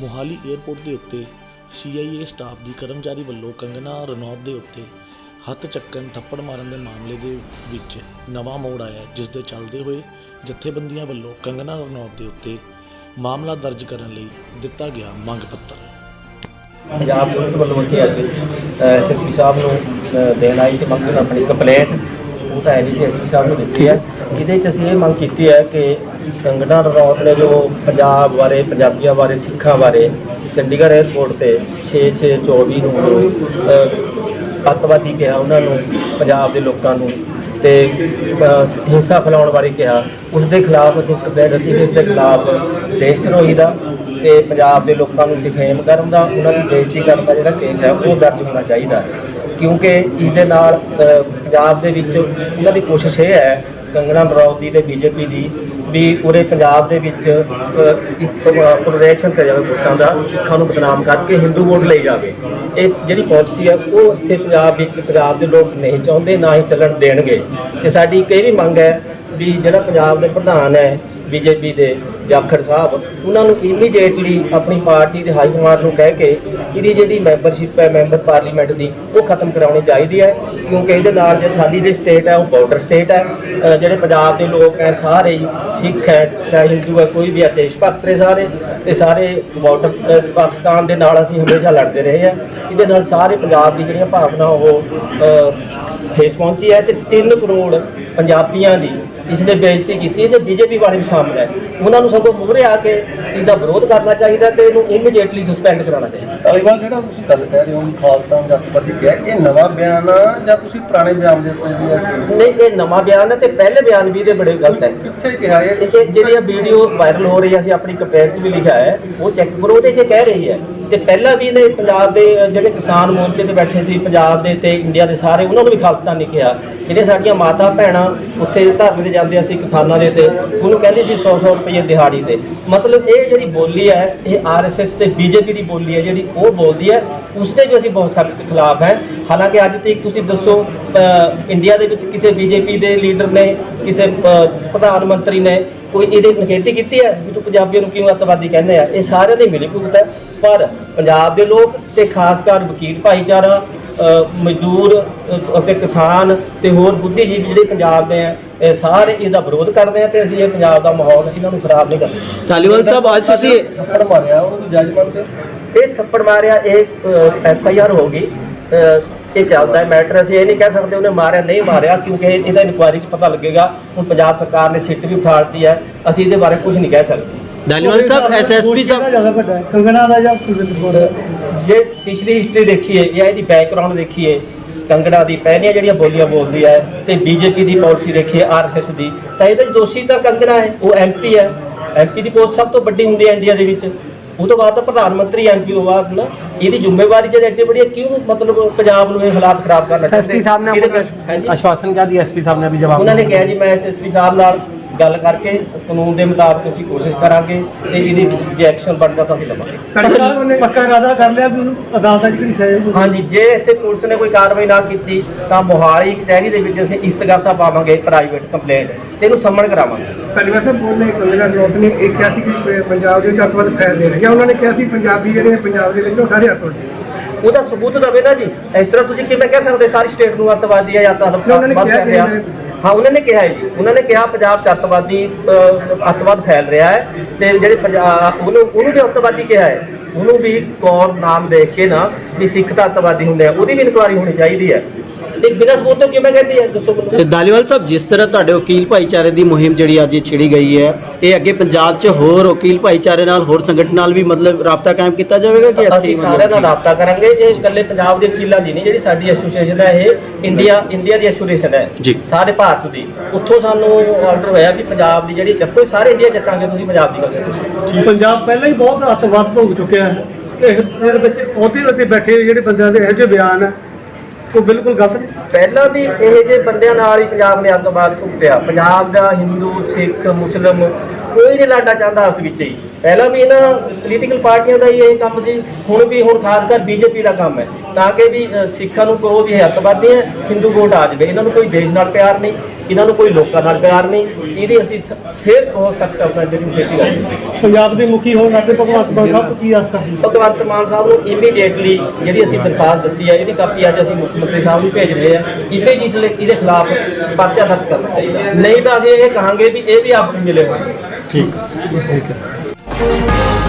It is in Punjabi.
ਮੋਹਾਲੀ 에ਅਰਪੋਰਟ ਦੇ ਉੱਤੇ CIA ਸਟਾਫ ਦੀ ਕਰਮਚਾਰੀ ਵੱਲੋਂ ਕੰਗਨਾ ਰਣੌਤ ਦੇ ਉੱਤੇ ਹੱਥ ਚੱਕਣ, ਥੱਪੜ ਮਾਰਨ ਦੇ ਮਾਮਲੇ ਦੇ ਵਿੱਚ ਨਵਾਂ ਮੋੜ ਆਇਆ ਜਿਸ ਦੇ ਚੱਲਦੇ ਹੋਏ ਜਥੇਬੰਦੀਆਂ ਵੱਲੋਂ ਕੰਗਨਾ ਰਣੌਤ ਦੇ ਉੱਤੇ ਮਾਮਲਾ ਦਰਜ ਕਰਨ ਲਈ ਦਿੱਤਾ ਗਿਆ ਮੰਗ ਪੱਤਰ। ਪੰਜਾਬ ਪੁਲਿਸ ਵੱਲੋਂ ਅਸੀਂ ਅੱਜ ਐਸਐਸਪੀ ਸਾਹਿਬ ਨੂੰ ਦੇਣ ਆਏ ਸੀ ਮੰਗ ਆਪਣੀ ਕੰਪਲੇਂਟ ਉਹ ਤਾਂ ਐਸਐਸਪੀ ਸਾਹਿਬ ਨੂੰ ਦਿੱਤੀ ਹੈ। ਇਹਦੇ ਚ ਅਸੀਂ ਇਹ ਮੰਗ ਕੀਤੀ ਹੈ ਕਿ ਕੰਗਨਾ ਰਣੌਤ ਨੇ ਜੋ ਪੰਜਾਬ ਬਾਰੇ ਪੰਜਾਬੀਆਂ ਬਾਰੇ ਸਿੱਖਾਂ ਬਾਰੇ ਚੰਡੀਗੜ੍ਹ 에ਅਰਪੋਰਟ ਤੇ 6624 ਨੂੰ ਜੋ, ਅ, ਅੱਤਵਾਦੀ ਕਿਹਾ ਉਹਨਾਂ ਨੂੰ ਪੰਜਾਬ ਦੇ ਲੋਕਾਂ ਨੂੰ ਤੇ ਹਿੰਸਾ ਫੈਲਾਉਣ ਬਾਰੇ ਕਿਹਾ। ਉਸ ਦੇ ਖਿਲਾਫ ਅਸੀਂ ਕੰਪਲੇਂਟ ਦਿੱਤੀ ਇਸ ਦੇ ਖਿਲਾਫ ਦੇਸ਼ ਧਰੋਹੀ ਦਾ ਤੇ ਪੰਜਾਬ ਦੇ ਲੋਕਾਂ ਨੂੰ ਡਿਫੇਮ ਕਰਨ ਦਾ ਉਹਨਾਂ ਦੀ ਬੇਇੱਜ਼ਤੀ ਕਰਨ ਦਾ ਜਿਹੜਾ ਕੇਸ ਹੈ ਉਹ ਦਰਜ ਹੋਣਾ ਚਾਹੀਦਾ ਹੈ। ਕਿਉਂਕਿ ਇਹਦੇ ਨਾਲ ਪੰਜਾਬ ਦੇ ਵਿੱਚ ਉਹਨਾਂ ਦੀ ਕੋਸ਼ਿਸ਼ ਇਹ ਹੈ ਕੰਗਣਾ ਰਣੌਤ ਦੀ ਤੇ ਬੀਜੇਪੀ ਦੀ ਵੀ ਪੂਰੇ ਪੰਜਾਬ ਦੇ ਵਿੱਚ ਅ, ਇੱਕ ਪ੍ਰੋਜੈਕਸ਼ਨ ਕਰਿਆ ਜਾਵੇ ਵੋਟਾਂ ਦਾ ਸਿੱਖਾਂ ਨੂੰ ਬਦਨਾਮ ਕਰਕੇ ਹਿੰਦੂ ਵੋਟ ਲਈ ਜਾਵੇ। ਇਹ ਜਿਹੜੀ ਪਾਲਿਸੀ ਹੈ ਉਹ ਇੱਥੇ ਪੰਜਾਬ ਵਿੱਚ ਪੰਜਾਬ ਦੇ ਲੋਕ ਨਹੀਂ ਚਾਹੁੰਦੇ ਨਾ ਹੀ ਚੱਲਣ ਦੇਣਗੇ। ਤੇ ਸਾਡੀ ਇੱਕ ਇਹ ਵੀ ਮੰਗ ਹੈ ਵੀ ਜਿਹੜਾ ਪੰਜਾਬ ਦੇ ਪ੍ਰਧਾਨ ਹੈ ਬੀਜੇਪੀ ਦੇ ਜਾਖੜ ਸਾਹਿਬ, ਉਹਨਾਂ ਨੂੰ ਇਮੀਡੀਏਟਲੀ ਆਪਣੀ ਪਾਰਟੀ ਦੇ ਹਾਈ ਕਮਾਂਡ ਨੂੰ ਕਹਿ ਕੇ ਇਹਦੀ ਜਿਹੜੀ ਮੈਂਬਰਸ਼ਿਪ ਹੈ ਮੈਂਬਰ ਪਾਰਲੀਮੈਂਟ ਦੀ, ਉਹ ਖਤਮ ਕਰਾਉਣੀ ਚਾਹੀਦੀ ਹੈ। ਕਿਉਂਕਿ ਇਹਦੇ ਨਾਲ ਜਿਹੜੀ ਸਾਡੀ ਜਿਹੜੀ ਸਟੇਟ ਹੈ, ਉਹ ਬਾਰਡਰ ਸਟੇਟ ਹੈ। ਜਿਹੜੇ ਪੰਜਾਬ ਦੇ ਲੋਕ ਹੈ, ਸਾਰੇ ਹੀ ਸਿੱਖ ਹੈ, ਚਾਹੇ ਹਿੰਦੂ ਹੈ, ਕੋਈ ਵੀ ਹੈ, ਦੇਸ਼ ਭਗਤ ਨੇ ਸਾਰੇ, ਤੇ ਸਾਰੇ ਬਾਰਡਰ ਪਾਕਿਸਤਾਨ ਦੇ ਨਾਲ ਅਸੀਂ ਹਮੇਸ਼ਾ ਲੜਦੇ ਰਹੇ ਹਾਂ। ਇਹਦੇ ਨਾਲ ਸਾਰੇ ਪੰਜਾਬ ਦੀ ਜਿਹੜੀਆਂ ਭਾਵਨਾ, ਉਹ ਠੇਸ ਪਹੁੰਚੀ ਹੈ ਤੇ 3 ਕਰੋੜ ਪੰਜਾਬੀਆਂ ਦੀ ਇਸ ਨੇ ਬੇਇੱਜ਼ਤੀ ਕੀਤੀ ਹੈ ਜੇ ਬੀਜੇਪੀ ਵਾਲੇ ਵੀ ਸ਼ਾਮਲ ਹੈ। ਉਹਨਾਂ ਨੂੰ ਸਗੋਂ ਮੂਹਰੇ ਆ ਕੇ ਇਹਦਾ ਵਿਰੋਧ ਕਰਨਾ ਚਾਹੀਦਾ ਤੇ ਇਹਨੂੰ ਇਮੀਡੀਏਟਲੀ ਸਸਪੈਂਡ ਕਰਾਉਣਾ ਚਾਹੀਦਾ। ਤਾਲੀਬਾਨ ਜਿਹੜਾ ਤੁਸੀਂ ਗੱਲ ਕਹਿ ਰਹੇ ਹੋ ਖਾਲਸਾ ਜਥੇਬੰਦੀ ਕਿਹਾ ਇਹ ਨਵਾਂ ਬਿਆਨ ਆ ਜਾਂ ਤੁਸੀਂ ਪੁਰਾਣੇ ਬਿਆਨ ਦੇ ਉੱਤੇ ਵੀ ਨਹੀਂ ਇਹ ਨਵਾਂ ਬਿਆਨ ਹੈ ਤੇ ਪਹਿਲੇ ਬਿਆਨ ਵੀ ਇਹਦੇ ਬੜੇ ਗਲਤ ਹੈ। ਕਿੱਥੇ ਕਿਹਾ ਇਹ? ਇਹ ਜਿਹੜੀ ਵੀਡੀਓ ਵਾਇਰਲ ਹੋ ਰਹੀ ਹੈ ਅਸੀਂ ਆਪਣੀ ਕੰਪਲੇਂਟ 'ਚ ਵੀ ਲਿਖਿਆ ਹੈ ਉਹ ਚੈੱਕ ਕਰੋ ਉਹਦੇ 'ਚ ਕਹਿ ਰਹੀ ਹੈ ਤੇ ਪਹਿਲਾਂ ਵੀ ਇਹਨੇ ਪੰਜਾਬ ਦੇ ਜਿਹੜੇ ਕਿਸਾਨ ਮੋਰਚੇ ਤੇ ਬੈਠੇ ਸੀ ਪੰਜਾਬ ਦੇ ਤੇ ਇੰਡੀਆ ਦੇ ਸਾਰੇ ਉਹਨਾਂ ਨੂੰ ਵੀ ਖਾਲਸਤਾਨੀ ਕਿਹਾ ਜਿਹੜੇ ਸਾਡੀਆਂ ਮਾਤਾ ਭੈਣਾਂ ਉੱਥੇ ਧਰਨੇ ਤੇ ਜਾਂਦੇ ਸੀ ਕਿਸਾਨਾਂ ਦੇ ਤੇ, ਉਹਨੂੰ ਕਹਿੰਦੇ ਸੀ 100 100 ਰੁਪਏ ਦਿਹਾੜੀ ਤੇ। ਮਤਲਬ ਇਹ ਜਿਹੜੀ ਬੋਲੀ ਹੈ, ਇਹ ਆਰਐਸਐਸ ਤੇ ਬੀਜੇਪੀ ਦੀ ਬੋਲੀ ਹੈ, ਜਿਹੜੀ ਉਹ ਬੋਲਦੀ ਹੈ, ਉਸ 'ਤੇ ਵੀ ਅਸੀਂ ਬਹੁਤ ਸਖਤ ਖਿਲਾਫ ਹੈ। ਹਾਲਾਂਕਿ ਅੱਜ ਤੱਕ ਤੁਸੀਂ ਦੱਸੋ ਇੰਡੀਆ ਦੇ ਵਿੱਚ ਕਿਸੇ ਬੀਜੇਪੀ ਦੇ ਲੀਡਰ ਨੇ, ਕਿਸੇ ਪ੍ਰਧਾਨ ਮੰਤਰੀ ਨੇ ਕੋਈ ਇਹਦੇ ਨਿਖੇਧੀ ਕੀਤੀ ਹੈ ਵੀ ਤੂੰ ਪੰਜਾਬੀਆਂ ਨੂੰ ਕਿਉਂ ਅੱਤਵਾਦੀ ਕਹਿੰਦੇ ਆ? ਇਹ ਸਾਰਿਆਂ ਦੀ ਮਿਲੀ ਭੁਗਤ ਹੈ। ਪਰ ਪੰਜਾਬ ਦੇ ਲੋਕ ਤੇ ਖਾਸ ਕਰ ਵਕੀਲ ਭਾਈਚਾਰਾ ਮਜ਼ਦੂਰ ਅਤੇ ਕਿਸਾਨ ਤੇ ਹੋਰ ਬੁੱਧੀਜੀਵੀ ਜਿਹੜੇ ਪੰਜਾਬ ਦੇ ਆ ਇਹ ਸਾਰੇ ਇਹਦਾ ਵਿਰੋਧ ਕਰਦੇ ਆ ਤੇ ਅਸੀਂ ਇਹ ਪੰਜਾਬ ਦਾ ਮਾਹੌਲ ਇਹਨਾਂ ਨੂੰ ਖਰਾਬ ਨਹੀਂ ਕਰਦੇ। ਧਾਲੀਵਾਲ ਸਾਹਿਬ ਅੱਜ ਤੁਸੀਂ ਥੱਪੜ ਮਾਰਿਆ ਉਹਨੂੰ ਜੱਜਮੈਂਟ ਤੇ। ਇਹ ਥੱਪੜ ਮਾਰਿਆ ਇਹ ਐਫ ਆਈ ਆਰ ਹੋ ਗਈ। ਇਹ ਚੱਲਦਾ ਹੈ ਮੈਟਰ ਅਸੀਂ ਇਹ ਨਹੀਂ ਕਹਿ ਸਕਦੇ ਉਹਨੇ ਮਾਰਿਆ ਨਹੀਂ ਮਾਰਿਆ ਕਿਉਂਕਿ ਇਹ- ਇਹਦਾ ਇਨਕੁਆਇਰੀ 'ਚ ਪਤਾ ਲੱਗੇਗਾ। ਹੁਣ ਪੰਜਾਬ ਸਰਕਾਰ ਨੇ ਸਿੱਟ ਵੀ ਉਠਾਲਤੀ ਹੈ ਅਸੀਂ ਇਹਦੇ ਬਾਰੇ ਕੁਝ ਨਹੀਂ ਕਹਿ ਸਕਦੇ। ਧਾਲੀਵਾਲ ਸਾਹਿਬ ਐਸਐਸਪੀ ਸਾਹਿਬ। ਜ਼ਿਆਦਾ ਵੱਡਾ ਹੈ? ਕੰਗਣਾ ਦਾ ਜਾਂ ਸੁਰਿੰਦਰ ਕੌਰ ਦਾ? ਜੇ ਪਿਛਲੀ ਹਿਸਟਰੀ ਦੇਖੀਏ ਜਾਂ ਇਹਦੀ ਬੈਕਗ੍ਰਾਉਂਡ ਦੇਖੀਏ ਕੰਗੜਾ ਦੀ ਪਹਿਲੀਆਂ ਜਿਹੜੀਆਂ ਬੋਲੀਆਂ ਬੋਲਦੀ ਹੈ ਤੇ ਬੀਜੇਪੀ ਦੀ ਪਾਲਿਸੀ ਦੇਖੀਏ ਆਰਐਸਐਸ ਦੀ ਤਾਂ ਇਹਦੇ 'ਚ ਦੋਸ਼ੀ ਤਾਂ ਕੰਗੜਾ ਹੈ ਉਹ ਐਮਪੀ ਹੈ। ਐਮਪੀ ਦੀ ਪੋਸਟ ਸਭ ਤੋਂ ਵੱਡੀ ਹੁੰਦੀ ਹੈ ਇੰਡੀਆ ਦੇ ਵਿੱਚ। ਉਹ ਤੋਂ ਬਾਅਦ ਤਾਂ ਪ੍ਰਧਾਨ ਮੰਤਰੀ ਐਮਪੀ ਤੋਂ ਬਾਅਦ ਨਾ ਇਹਦੀ ਜ਼ਿੰਮੇਵਾਰੀ ਜੇ ਐਡੀ ਬੜੀ ਹੈ ਕਿਉਂ ਮਤਲਬ ਪੰਜਾਬ ਨੂੰ ਇਹ ਹਾਲਾਤ ਖਰਾਬ ਕਰਨਾ ਐਸਪੀ ਸਾਹਿਬ ਨੇ ਵਿੱਚ- ਹਾਂਜੀ? ਆਸ਼ਵਾਸਨ ਕਿਹਾ ਦੀ ਐਸਪੀ ਸਾਹਿਬ ਨੇ ਵੀ ਜਵਾਬ ਉਹਨਾਂ ਨੇ ਕਿਹਾ ਜੀ ਮੈਂ ਐਸਐਸਪੀ ਸਾਹਿਬ ਨਾਲ ਗੱਲ ਕਰਕੇ ਕਾਨੂੰਨ ਦੇ ਮੁਤਾਬਕ ਅਸੀਂ ਕੋਸ਼ਿਸ਼ ਕਰਾਂਗੇ ਤੇ ਇਹਦੀ ਜੇ ਐਕਸ਼ਨ ਬਣਦਾ ਤਾਂ ਅਸੀਂ ਲਵਾਂਗੇ। ਸਰਕਾਰ ਨੇ ਪੱਕਾ ਇਰਾਦਾ ਕਰ ਲਿਆ ਵੀ ਉਹਨੂੰ ਅਦਾਲਤਾਂ 'ਚ ਕਿਹੜੀ ਸਜ਼ਾ। ਹਾਂਜੀ ਜੇ ਇੱਥੇ ਪੁਲਿਸ ਨੇ ਕੋਈ ਕਾਰਵਾਈ ਨਾ ਕੀਤੀ ਤਾਂ ਮੋਹਾਲੀ ਕਚਹਿਰੀ ਦੇ ਵਿੱਚ ਅਸੀਂ ਇਸਤਗਾਸਾ ਪਾਵਾਂਗੇ ਪ੍ਰਾਈਵੇਟ ਕੰਪਲੇਂਟ ਤੇ ਇਹਨੂੰ ਸੰਮਣ ਕਰਾਵਾਂਗੇ। ਧਾਲੀਵਾਲ ਸਾਹਿਬ ਬੋਲੇ ਕੰਗਣਾ ਰਣੌਤ ਨੇ ਇਹ ਕਿਹਾ ਸੀ ਕਿ ਪੰਜਾਬ ਦੇ ਵਿੱਚ ਅੱਤਵਾਦ ਫੈਲ ਰਹੇ ਨੇ। ਜਾਂ ਉਹਨਾਂ ਨੇ ਕਿਹਾ ਸੀ ਪੰਜਾਬੀ ਜਿਹੜੇ ਆ ਪੰਜਾਬ ਦੇ ਵਿੱਚ ਉਹ ਸਾਰੇ ਅੱਤਵਾਦੀ। ਉਹਦਾ ਸਬੂਤ ਦਵੇ ਨਾ ਜੀ। ਇਸ ਤਰ੍ਹਾਂ ਤੁਸੀਂ ਕਿਵੇਂ ਕਹਿ ਸਕਦੇ ਸਾਰੀ ਸਟੇਟ ਨੂੰ ਅੱਤਵਾਦੀ ਹੈ ਜਾਂ ਨਹੀਂ, ਉਹਨਾਂ ਨੇ ਕਿਹਾ ਹਾਂ ਉਹਨਾਂ ਨੇ ਕਿਹਾ ਹੈ ਜੀ। ਉਹਨਾਂ ਨੇ ਕਿਹਾ ਪੰਜਾਬ 'ਚ ਅੱਤਵਾਦੀ ਅ, ਅੱਤਵਾਦ ਫੈਲ ਰਿਹਾ ਹੈ ਤੇ ਜਿਹੜੇ ਪੰਜਾਬ ਉਹਨੂੰ ਉਹਨੂੰ ਵੀ ਅੱਤਵਾਦੀ ਕਿਹਾ ਹੈ। ਉਹਨੂੰ ਵੀ ਕੌਰ ਨਾਮ ਦੇਖ ਕੇ ਨਾ ਵੀ ਸਿੱਖ ਤਾਂ ਅੱਤਵਾਦੀ ਹੁੰਦੇ ਆ ਉਹਦੀ ਵੀ ਇਨਕੁਆਰੀ ਹੋਣੀ ਚਾਹੀਦੀ ਹੈ। ਇੱਕ ਬਿਨਾਂ ਸਬੂਤ ਤੋਂ ਕਿਵੇਂ ਕਹਿੰਦੀ ਹੈ? ਦੱਸੋ ਮੈਨੂੰ ਤੇ ਧਾਲੀਵਾਲ ਸਾਹਿਬ ਜਿਸ ਤਰ੍ਹਾਂ ਤੁਹਾਡੇ ਵਕੀਲ ਭਾਈਚਾਰੇ ਦੀ ਮੁਹਿੰਮ ਜਿਹੜੀ ਅੱਜ ਇਹ ਛਿੜੀ ਗਈ ਹੈ ਇਹ ਅੱਗੇ ਪੰਜਾਬ 'ਚ ਹੋਰ ਵਕੀਲ ਭਾਈਚਾਰੇ ਨਾਲ ਹੋਰ ਸੰਗਠਨ ਨਾਲ ਵੀ ਮਤਲਬ ਰਾਬਤਾ ਕਾਇਮ ਕੀਤਾ ਜਾਵੇਗਾ ਕਿ ਇੱਥੇ ਹੀ ਅਸੀਂ ਸਾਰਿਆਂ ਨਾਲ ਰਾਬਤਾ ਕਰਾਂਗੇ। ਇਹ ਇਕੱਲੇ ਪੰਜਾਬ ਦੇ ਵਕੀਲਾਂ ਦੀ ਨਹੀਂ ਜਿਹੜੀ ਸਾਡੀ ਐਸੋਸੀਏਸ਼ਨ ਹੈ ਇਹ ਇੰਡੀਆ ਇੰਡੀਆ ਦੀ ਐਸੋਸੀਏਸ਼ਨ ਹੈ। ਜੀ। ਸਾਰੇ ਭਾਰਤ ਦੀ। ਉੱਥੋਂ ਸਾਨੂੰ ਆਰਡਰ ਹੋਇਆ ਵੀ ਪੰਜਾਬ ਦੀ ਜਿਹੜੀ ਚੱਕੋ ਸਾਰੇ ਇੰਡੀਆ ਚੱਕਾਂਗੇ ਤੁਸੀਂ ਪੰਜਾਬ ਦੀ ਗੱਲ ਕਰੋ। ਪੰਜਾਬ ਪਹਿਲਾਂ ਹੀ ਬਹੁਤ ਅੱਤਵਾਦ ਭੋਗ ਚੁੱਕਿਆ ਇਹ ਇਹਦੇ ਵਿੱਚ ਉਹਦੇ ਉੱਤੇ ਬੈਠੇ ਜਿਹੜੇ ਬੰਦਿਆਂ ਦੇ ਇਹੋ ਜਿਹੇ ਬਿਆਨ ਹੈ ਉਹ ਬਿਲਕੁਲ ਗਲਤ ਨੇ। ਪਹਿਲਾਂ ਵੀ ਇਹ ਜੇ ਬੰਦਿਆਂ ਨਾਲ ਹੀ ਪੰਜਾਬ ਨੇ ਅੱਤਵਾਦ ਭੁਗਤਿਆ ਪੰਜਾਬ ਦਾ ਹਿੰਦੂ, ਸਿੱਖ, ਮੁਸਲਮ ਕੋਈ ਨਹੀਂ ਲੜਨਾ ਚਾਹੁੰਦਾ ਉਸ ਵਿੱਚ ਹੀ। ਪਹਿਲਾਂ ਵੀ ਇਹਨਾਂ ਪੋਲੀਟੀਕਲ ਪਾਰਟੀਆਂ ਦਾ ਹੀ ਇਹ ਕੰਮ ਸੀ ਹੁਣ ਵੀ ਹੁਣ ਖਾਸ ਕਰ ਬੀਜੇਪੀ ਦਾ ਕੰਮ ਹੈ। ਤਾਂ ਕਿ ਵੀ ਸਿੱਖਾਂ ਨੂੰ ਕਹੋ ਵੀ ਇਹ ਅੱਤਵਾਦੀ ਹੈ ਹਿੰਦੂ ਵੋਟ ਆ ਜਾਵੇ। ਇਹਨਾਂ ਨੂੰ ਕੋਈ ਦੇਸ਼ ਨਾਲ ਪਿਆਰ ਨਹੀਂ ਇਹਨਾਂ ਨੂੰ ਕੋਈ ਲੋਕਾਂ ਨਾਲ ਪਿਆਰ ਨਹੀਂ। ਇਹਦੀ ਅਸੀਂ ਫਿਰ ਉਹ ਸਖਤ ਆਪਣਾ ਜਿਹੜੀ ਸੇਤੀ ਕਰਾਂਗੇ ਪੰਜਾਬ ਦੇ ਮੁਖੀ ਹੋਣ ਨਾਤੇ ਭਗਵੰਤ ਮਾਨ ਸਾਹਿਬ ਕੀ ਆਸ ਕਰਦੇ ਭਗਵੰਤ ਮਾਨ ਸਾਹਿਬ ਨੂੰ ਇਮੀਡੀਏਟਲੀ ਜਿਹੜੀ ਅਸੀਂ ਦਰਖਾਸਤ ਦਿੱਤੀ ਹੈ ਇਹਦੀ ਕਾਪੀ ਅੱਜ ਅਸੀਂ ਮੁੱਖ ਮੰਤਰੀ ਸਾਹਿਬ ਨੂੰ ਭੇਜ ਰਹੇ ਹਾਂ। ਇਮੀਡੀਏਟਲੀ ਇਹਦੇ ਖਿਲਾਫ ਪਰਚਾ ਦਰਜ ਕਰਨਾ ਚਾਹੀਦਾ। ਨਹੀਂ ਤਾਂ ਅਸੀਂ ਇਹ ਕਹਾਂਗੇ ਵੀ ਇਹ ਵੀ ਆਪਸ ਮਿਲੇ ਹੋਏ। ਠੀਕ ਠੀਕ ਹੈ।